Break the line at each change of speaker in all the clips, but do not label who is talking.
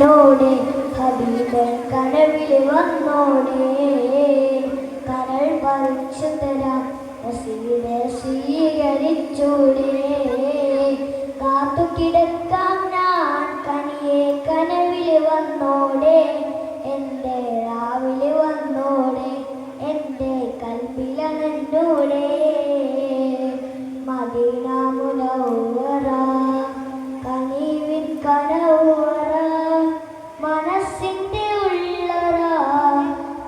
എന്നോടെ ഹബീബൻ കനവിൽ വന്നോടെ. കരൾ പറിച്ചു തരാം നസീബെ സ്വീകരിച്ചോടെ. കാത്തു കിടക്കാം ഞാൻ കനിയെ കനവിൽ വന്നോടെ. മനസ്സിന്റെ ഉള്ളറ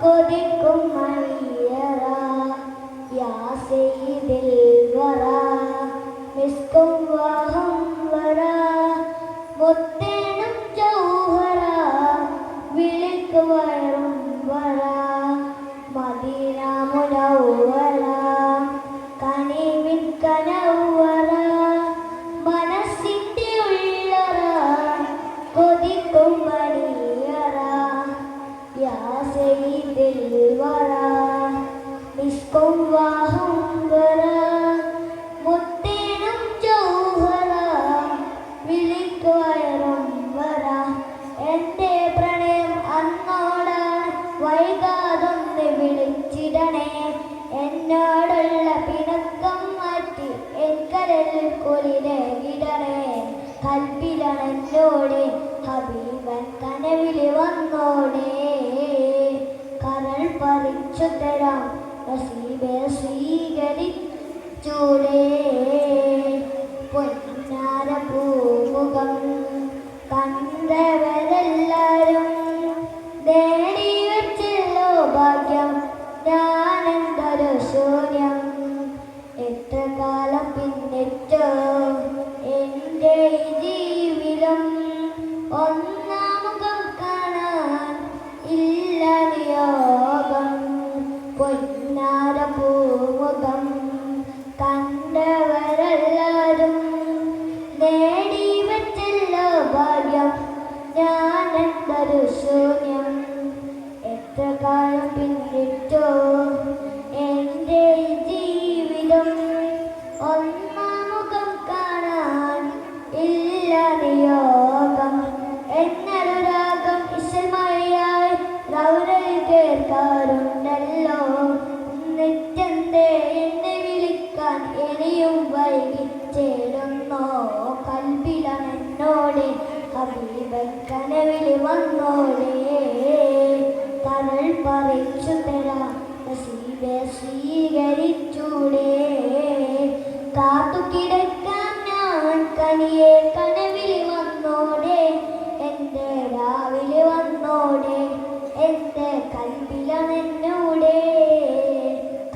കൊതിക്കും മണിയറ. യാ എന്നോടുള്ള പിണക്കം മാറ്റി എൻകരലിൽ കൊലിനെ വിടണേ കൽപ്പിലണോടെ ഹബീബൻ കനവിൽ വന്നോടെ. കരൾ പറിച്ചു തരാം നസീബെ സ്വീകരിച്ചൂടെ. എത്ര കാലം പിന്നിട്ടോ എന്റെ ജീവിതം ഒന്നാമുഖം കാണാൻ ഇല്ല നിയോഗം പൊന്നാര പൂമുഖം കണ്ടവരെല്ലാരും നേടി വെച്ചല്ലോ ഭാഗ്യം. ഞാൻ എന്തൊരു ശൂന്യം. എത്ര കാലം പിന്നിട്ടോ വന്നോടെ കരൾ പറിച്ചു തരാം നസീബെ സ്വീകരിച്ചൂടെ. കാത്തു കിടക്കാൻ ഞാൻ കനിയെ കനവിൽ വന്നോടെ എന്റെ രാവിലെ വന്നോടെ എന്റെ കൽപ്പിലണെന്നോടെ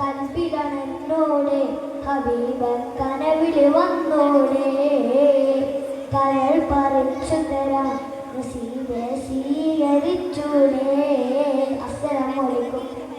കൽപ്പിലണെന്നോടെ ഹബീബൻ കനവിൽ വന്നോടെ. കരൾ പറിച്ചു തരാം നസീബെ സ്വീകരിച്ചൂടെ. അസ്സലാമു അലൈക്കും.